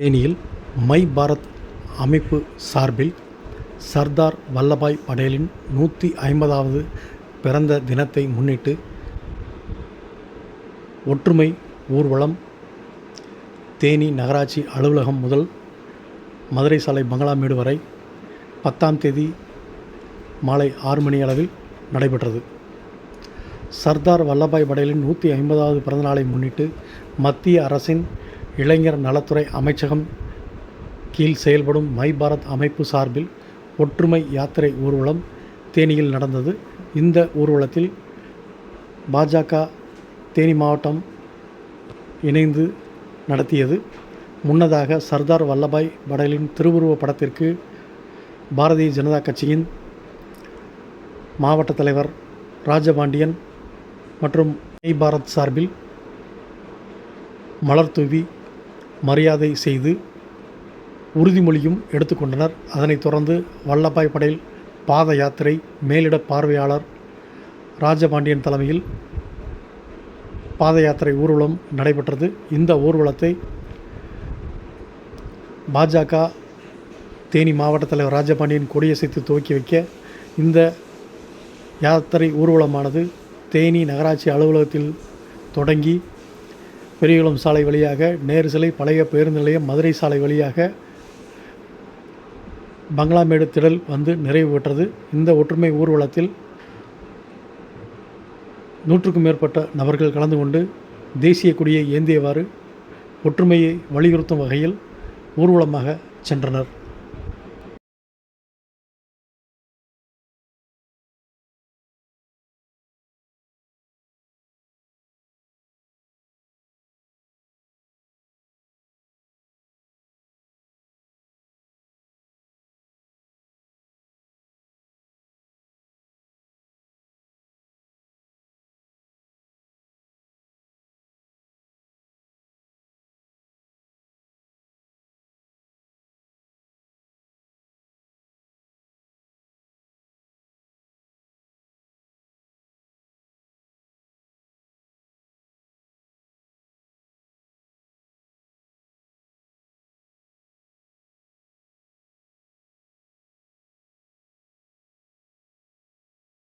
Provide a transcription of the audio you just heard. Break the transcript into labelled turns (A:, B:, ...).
A: தேனியில் மை பாரத் அமைப்பு சார்பில் சர்தார் வல்லபாய் படேலின் நூற்றி ஐம்பதாவது பிறந்த தினத்தை முன்னிட்டு ஒற்றுமை ஊர்வலம் தேனி நகராட்சி அலுவலகம் முதல் மதுரை சாலை பங்களாமேடு வரை பத்தாம் தேதி மாலை ஆறு மணி அளவில் நடைபெற்றது. சர்தார் வல்லபாய் படேலின் நூற்றி ஐம்பதாவது பிறந்தநாளை முன்னிட்டு மத்திய அரசின் இளைஞர் நலத்துறை அமைச்சகம் கீழ் செயல்படும் மை பாரத் அமைப்பு சார்பில் ஒற்றுமை யாத்திரை ஊர்வலம் தேனியில் நடந்தது. இந்த ஊர்வலத்தில் பாஜக தேனி மாவட்டம் இணைந்து நடத்தியது. முன்னதாக சர்தார் வல்லபாய் படேலின் திருவுருவப் படத்திற்கு பாரதிய ஜனதா கட்சியின் மாவட்ட தலைவர் ராஜபாண்டியன் மற்றும் மை பாரத் சார்பில் மலர் தூவி மரியாதை செய்து உறுதிமொழியும் எடுத்துக்கொண்டனர். அதனைத் தொடர்ந்து வல்லபாய் படேல் பாத யாத்திரை மேலிட பார்வையாளர் ராஜபாண்டியன் தலைமையில் பாத யாத்திரை ஊர்வலம் நடைபெற்றது. இந்த ஊர்வலத்தை பாஜக தேனி மாவட்ட தலைவர் ராஜபாண்டியன் கொடியசைத்து துவக்கி வைக்க இந்த யாத்திரை ஊர்வலமானது தேனி நகராட்சி அலுவலகத்தில் தொடங்கி பெரியகுளம் சாலை வழியாக நேரு சிலை பழைய பேருந்து நிலையம் மதுரை சாலை வழியாக பங்களாமேடு திடல் வந்து நிறைவு பெற்றது. இந்த ஒற்றுமை ஊர்வலத்தில் நூற்றுக்கும் மேற்பட்ட நபர்கள் கலந்து கொண்டு தேசிய கொடியை ஏந்தியவாறு ஒற்றுமையை வலியுறுத்தும் வகையில் ஊர்வலமாக சென்றனர்.